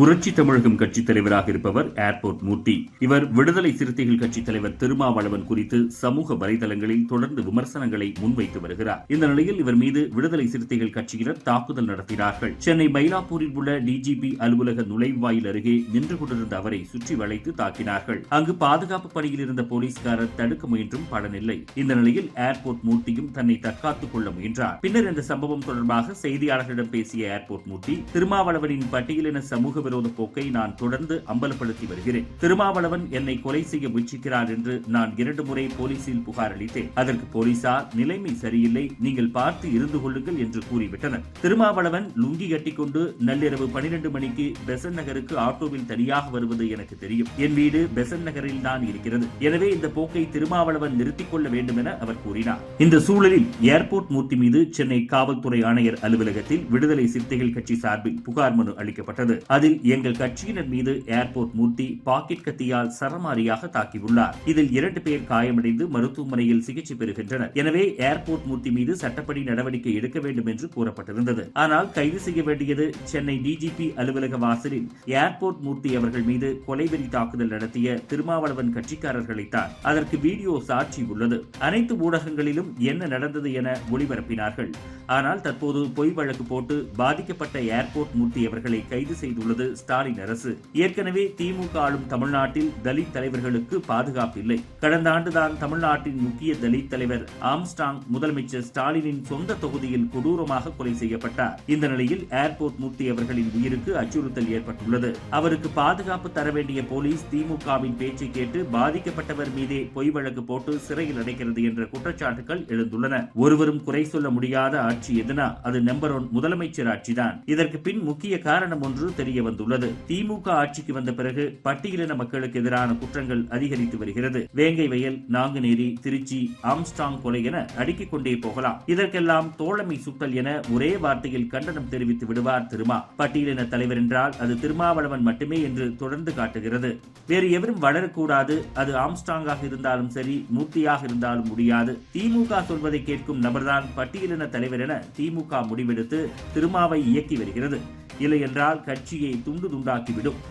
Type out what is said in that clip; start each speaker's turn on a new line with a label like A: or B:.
A: புரட்சி தமிழகம் கட்சித் தலைவராக இருப்பவர் ஏர்போர்ட் மூர்த்தி. இவர் விடுதலை சிறுத்தைகள் கட்சித் தலைவர் திருமாவளவன் குறித்து சமூக வலைதளங்களில் தொடர்ந்து விமர்சனங்களை முன்வைத்து வருகிறார். இந்த நிலையில் இவர் மீது விடுதலை சிறுத்தைகள் கட்சியினர் தாக்குதல் நடத்தினார்கள். சென்னை மயிலாப்பூரில் உள்ள டிஜிபி அலுவலக நுழைவாயில் அருகே நின்று கொண்டிருந்த அவரை சுற்றி வளைத்து தாக்கினார்கள். அங்கு பாதுகாப்பு பணியில் இருந்த போலீஸ்காரர் தடுக்க முயன்றும் பலனில்லை. இந்த நிலையில் ஏர்போர்ட் மூர்த்தியும் தன்னை தற்காத்துக் கொள்ள முயன்றார். பின்னர் இந்த சம்பவம் தொடர்பாக செய்தியாளர்களிடம் பேசிய ஏர்போர்ட் மூர்த்தி திருமாவளவனின் பட்டியலின சமூக விரோத போக்கை நான் தொடர்ந்து அம்பலப்படுத்தி வருகிறேன். திருமாவளவன் என்னை கொலை செய்ய முயற்சிக்கிறார் என்று நான் இரண்டு முறை போலீசில் புகார் அளித்தேன். அதற்கு போலீசார் நிலைமை சரியில்லை நீங்கள் பார்த்து இருந்து கொள்ளுங்கள் என்று கூறிவிட்டனர். திருமாவளவன் லுங்கி கட்டிக்கொண்டு நள்ளிரவு பனிரெண்டு மணிக்கு பெசன் நகருக்கு ஆட்டோவில் தனியாக வருவது எனக்கு தெரியும். என் வீடு பெசன் நகரில் தான் இருக்கிறது. எனவே இந்த போக்கை திருமாவளவன் நிறுத்திக் கொள்ள வேண்டும் என அவர் கூறினார். இந்த சூழலில் ஏர்போர்ட் மூர்த்தி மீது சென்னை காவல்துறை ஆணையர் அலுவலகத்தில் விடுதலை சிறுத்தைகள் கட்சி சார்பில் புகார் மனு அளிக்கப்பட்டது. அதில் எங்கள் கட்சியினர் மீது ஏர்போர்ட் மூர்த்தி பாக்கெட் கத்தியால் சரமாரியாக தாக்கியுள்ளார். இதில் இரண்டு பேர் காயமடைந்து மருத்துவமனையில் சிகிச்சை பெறுகின்றனர். எனவே ஏர்போர்ட் மூர்த்தி மீது சட்டப்படி நடவடிக்கை எடுக்க வேண்டும் என்று கூறப்பட்டிருந்தது. ஆனால் கைது செய்ய வேண்டியது சென்னை டிஜிபி அலுவலக வாசலில் ஏர்போர்ட் மூர்த்தி அவர்கள் மீது கொலைவெறி தாக்குதல் நடத்திய திருமாவளவன் கட்சிக்காரர்களைத்தான் அதற்கு வீடியோ சாட்சி உள்ளது. அனைத்து ஊடகங்களிலும் என்ன நடந்தது என ஒளிபரப்பினார்கள். ஆனால் தற்போது பொய் வழக்கு போட்டு பாதிக்கப்பட்ட ஏர்போர்ட் மூர்த்தி அவர்களை கைது செய்துள்ளது ஸ்டாலின் அரசு. ஏற்கனவே திமுக ஆளும் தமிழ்நாட்டில் தலித் தலைவர்களுக்கு பாதுகாப்பு இல்லை. கடந்த ஆண்டுதான் தமிழ்நாட்டின் முக்கிய தலித் தலைவர் ஆம்ஸ்டாங் முதலமைச்சர் ஸ்டாலினின் சொந்த தொகுதியில் கொடூரமாக கொலை செய்யப்பட்டார். இந்த நிலையில் ஏர்போர்ட் மூர்த்தி அவர்களின் உயிருக்கு அச்சுறுத்தல் ஏற்பட்டுள்ளது. அவருக்கு பாதுகாப்பு தர வேண்டிய போலீஸ் திமுகவின் பேச்சை கேட்டு பாதிக்கப்பட்டவர் மீதே பொய் வழக்கு போட்டு சிறையில் அடைக்கிறது என்ற குற்றச்சாட்டுகள் எழுந்துள்ளன. ஒருவரும் குறை சொல்ல முடியாத ஆட்சி எதுனா அது நம்பர் ஒன் முதலமைச்சர் ஆட்சிதான். இதற்கு பின் முக்கிய காரணம் ஒன்று தெரிய வந்துள்ளது. திமுக ஆட்சிக்கு வந்த பிறகு பட்டியலின மக்களுக்கு எதிரான குற்றங்கள் அதிகரித்து வருகிறது. வேங்கை வயல் நாங்குநேரி திருச்சி ஆம்ஸ்டாங் கொலை என அடுக்கிக் கொண்டே போகலாம். இதற்கெல்லாம் தோழமை சுட்டல் என ஒரே வார்த்தையில் கண்டனம் தெரிவித்து விடுவார் திருமா. பட்டியலின தலைவர் என்றால் அது திருமாவளவன் மட்டுமே என்று தொடர்ந்து காட்டுகிறது. வேறு எவரும் வளரக்கூடாது. அது ஆம்ஸ்டாங்காக இருந்தாலும் சரி மூர்த்தியாக இருந்தாலும் முடியாது. திமுக சொல்வதை கேட்கும் நபர்தான் பட்டியலின தலைவர் என திமுக முடிவெடுத்து திருமாவை இயக்கி வருகிறது. இல்லை என்றால் கட்சியை துண்டு துண்டாக்கிவிடும்.